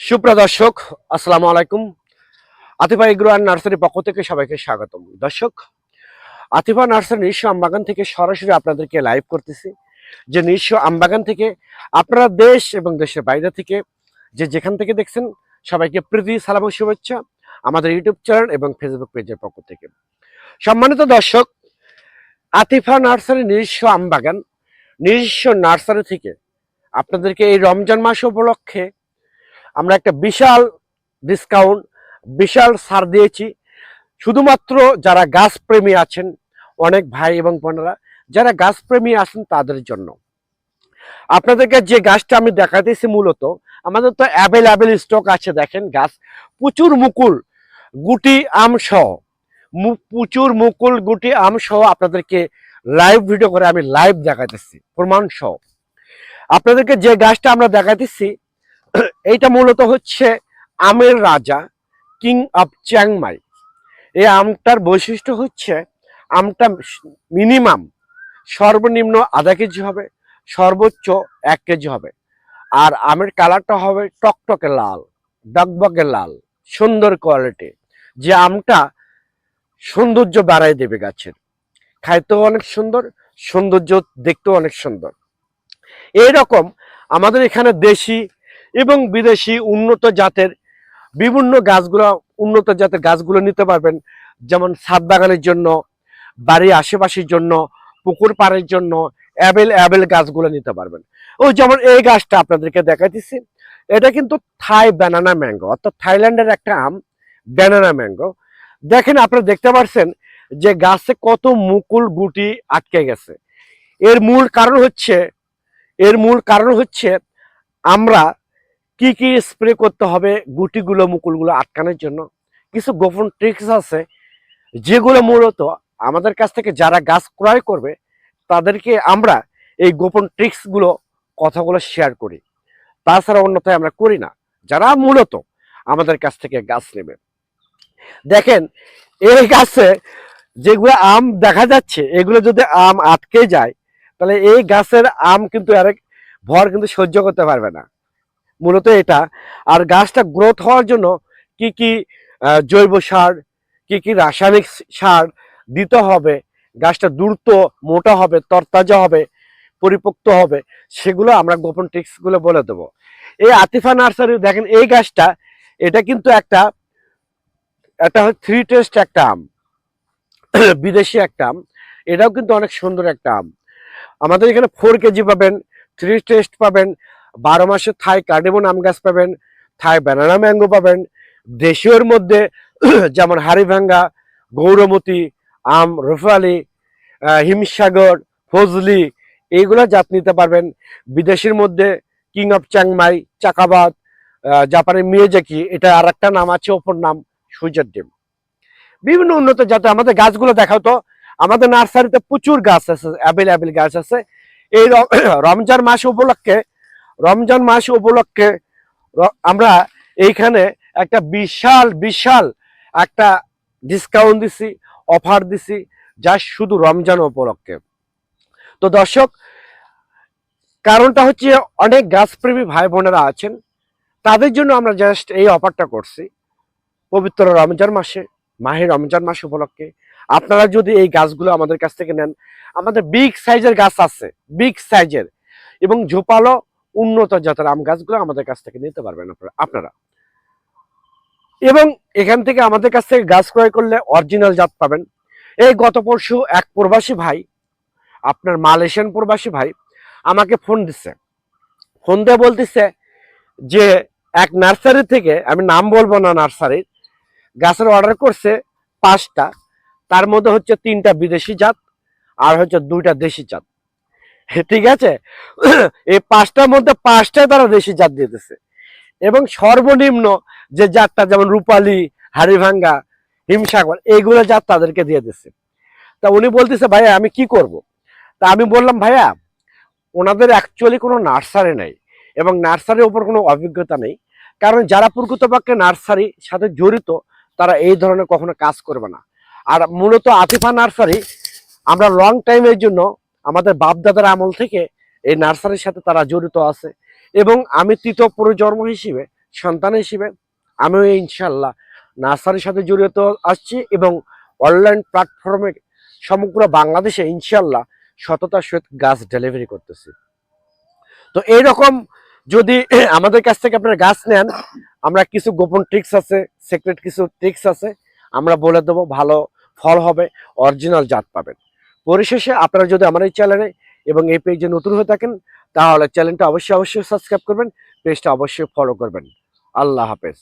সুপ্রিয় দর্শক, আসসালামু আলাইকুম। আতিফা এগ্রো অ্যান্ড নার্সারি পক্ষ থেকে সবাইকে স্বাগতম। দর্শক, আতিফা নার্সারি নিঃস্ব আমবাগান থেকে সরাসরি আপনাদেরকে লাইভ করতেছি। যে নিঃস্ব আমবাগান থেকে আপনারা দেশ এবং দেশের বাইরে থেকে যে যেখান থেকে দেখছেন, সবাইকে প্রীতি, সালাম শুভেচ্ছা আমাদের ইউটিউব চ্যানেল এবং ফেসবুক পেজের পক্ষ থেকে। সম্মানিত দর্শক, আতিফা নার্সারি নিজস্ব আমবাগান নিজস্ব নার্সারি থেকে আপনাদেরকে এই রমজান মাস উপলক্ষে আমরা একটা বিশাল ডিসকাউন্ট বিশাল ছাড় দিয়েছি। শুধুমাত্র যারা গাছ প্রেমী আছেন, অনেক ভাই এবং বোনেরা, যারা গাছ প্রেমী আছেন তাদের জন্য। আপনাদেরকে যে গাছটা আমি দেখাতেছি মূলত, আমাদের তো অ্যাভেলেবেল স্টক আছে দেখেন গাছ। প্রচুর মুকুল, গুটি, আম সহ। প্রচুর মুকুল, গুটি, আম সহ আপনাদেরকে লাইভ ভিডিও করে আমি লাইভ দেখাতেছি, প্রমাণ সহ। আপনাদেরকে যে গাছটা আমরা দেখাতেছি এইটা মূলত হচ্ছে আমের রাজা, কিং অফ চ্যাংমাই। এই আমটার বৈশিষ্ট্য হচ্ছে আমটা মিনিমাম সর্বনিম্ন আধা কেজি হবে, সর্বোচ্চ এক কেজি হবে। আর আমের কালারটা হবে টকটকে লাল, ডকবকে লাল, সুন্দর কোয়ালিটি। যে আমটা সৌন্দর্য বাড়াই দেবে গাছের। খাইতেও অনেক সুন্দর, সৌন্দর্য দেখতেও অনেক সুন্দর। এইরকম আমাদের এখানে দেশি এবং বিদেশি উন্নত জাতের বিভিন্ন গাছগুলো, উন্নত জাতের গাছগুলো নিতে পারবেন। যেমন ছাদ বাগানের জন্য, বাড়ির আশেপাশের জন্য, পুকুর পাড়ের জন্য অ্যাবেল অ্যাবেল গাছগুলো নিতে পারবেন। ওই যেমন এই গাছটা আপনাদেরকে দেখাইতেছি, এটা কিন্তু থাই ব্যানানা ম্যাঙ্গো, অর্থাৎ থাইল্যান্ডের একটা আম, ব্যানানা ম্যাঙ্গো। দেখেন আপনারা দেখতে পাচ্ছেন যে গাছে কত মুকুল গুটি আটকে গেছে। এর মূল কারণ হচ্ছে, এর মূল কারণ হচ্ছে আমরা কি কি স্প্রে করতে হবে, গুটিগুলো, মুকুলগুলো আটকানোর জন্য? কিছু গোপন ট্রিক্স আছে, যেগুলো মূলত আমাদের কাছ থেকে যারা গাছ ক্রয় করবে, তাদেরকে আমরা এই গোপন ট্রিক্সগুলো কথাগুলো শেয়ার করি। তাছাড়া অন্যথায় আমরা করি না। যারা মূলত আমাদের কাছ থেকে গাছ নেবে। দেখেন, এই গাছে যেগুলো আম দেখা যাচ্ছে, এগুলো যদি আম আটকে যায়, তাহলে এই গাছের আম কিন্তু আরেক ভর কিন্তু সহ্য করতে পারবে না। মূলত এটা। আর গাছটা গ্রোথ হওয়ার জন্য কি কি জৈব সার, কি কি রাসায়নিক সার দিতে হবে, গাছটা দ্রুত মোটা হবে, তরতাজা হবে পরিপক্ত হবে, সেগুলো আমরা গোপন টিক্সগুলো বলে দেবো। এই আতিফা নার্সারি দেখেন, এই গাছটা, এটা কিন্তু একটা একটা থ্রি টেস্ট একটা আম। বিদেশি একটা আম। এটাও কিন্তু অনেক সুন্দর একটা আম। আমাদের এখানে ফোর কেজি পাবেন থ্রি টেস্ট পাবেন বারো মাসে থাই কার্ডেমন আম গাছ পাবেন, থাই ব্যানানা ম্যাঙ্গো পাবেন, দেশীয়র মধ্যে, যেমন হাড়িভাঙ্গা, গৌরমতি, আম রুফালি হিমসাগর, ফজলি, এইগুলো জাত নিতে পারবেন। বিদেশের মধ্যে কিং অফ চাংমাই, চাকাবাদ জাপানের মিয়েজাকি, এটা আর একটা নাম আছে, অপর নাম সুইজার ডিম বিভিন্ন উন্নত জাতের আমাদের গাছগুলো দেখাও তো, আমাদের নার্সারিতে প্রচুর গাছ আছে, অ্যাভেলেবেল গাছ আছে। এই রমজান মাস উপলক্ষে রমজান মাস উপলক্ষে আমরা এইখানে একটা বিশাল বিশাল একটা ডিসকাউন্ট দিছি অফার দিছি, যা শুধু রমজান উপলক্ষে। তো দর্শক, কারণটা হচ্ছে অনেক গাছপ্রেমী ভাই বোনেরা আছেন, তাদের জন্য আমরা জাস্ট এই অফারটা করছি। পবিত্র রমজান মাসে, মাহে রমজান মাস উপলক্ষে। আপনারা যদি এই গাছগুলো আমাদের কাছ থেকে নেন, আমাদের বিগ সাইজের গাছ আছে বিগ সাইজের এবং ঝোপালো উন্নত জাতের আম গাছগুলো আমাদের কাছ থেকে নিতে পারবেন আপনারা- এবং এখান থেকে আমাদের কাছ থেকে গাছ ক্রয় করলে অরিজিনাল জাত পাবেন। এই গত পরশু এক প্রবাসী ভাই, আপনার মালয়েশিয়ান প্রবাসী ভাই, আমাকে ফোন দিচ্ছে ফোন দিয়ে বলতেছে যে, এক নার্সারি থেকে, আমি নাম বলব না নার্সারির গাছের অর্ডার করছে পাঁচটা, তার মধ্যে হচ্ছে তিনটা বিদেশি জাত, আর হচ্ছে দুইটা দেশি জাত। ঠিক আছে? এই পাঁচটার মধ্যে পাঁচটায় তারা দেশি জাত দিতেছে এবং সর্বনিম্ন যে জাতটা, যেমন রূপালী, হাড়িভাঙ্গা, হিমসাগর, এইগুলো জাত তাদেরকে দিয়ে দিচ্ছে তা উনি বলতেছে, ভাইয়া, আমি কি করব? তা আমি বললাম, ভাইয়া, ওনাদের অ্যাকচুয়ালি কোনো নার্সারি নেই এবং নার্সারির ওপর কোনো অভিজ্ঞতা নেই। কারণ যারা প্রকৃতপক্ষে নার্সারি সাথে জড়িত, তারা এই ধরনের কখনো কাজ করবে না। আর মূলত আতিফা নার্সারি, আমরা লং টাইমের জন্য আমাদের বাপদাদার আমল থেকে এই নার্সারির সাথে তারা জড়িত আছে। এবং আমি তৃতীয় প্রজন্ম হিসেবে, সন্তান হিসেবে, আমিও ইনশাল্লাহ নার্সারির সাথে জড়িত আসছি এবং অনলাইন প্ল্যাটফর্মে সমগ্র বাংলাদেশে ইনশাল্লাহ সততার সহিত গাছ ডেলিভারি করতেছি। তো এইরকম যদি আমাদের কাছ থেকে আপনারা গাছ নেন, আমরা কিছু গোপন ট্রিক্স আছে সিক্রেট কিছু ট্রিক্স আছে, আমরা বলে দেবো ভালো ফল হবে অরিজিনাল জাত পাবেন। পরিশেষে আপনারা যদি আমার এই চ্যানেলে এবং এই পেজে নতুন হয়ে থাকেন, তাহলে চ্যানেলটা অবশ্যই অবশ্যই সাবস্ক্রাইব করবেন, পেজটা অবশ্যই ফলো করবেন। আল্লাহ হাফেজ।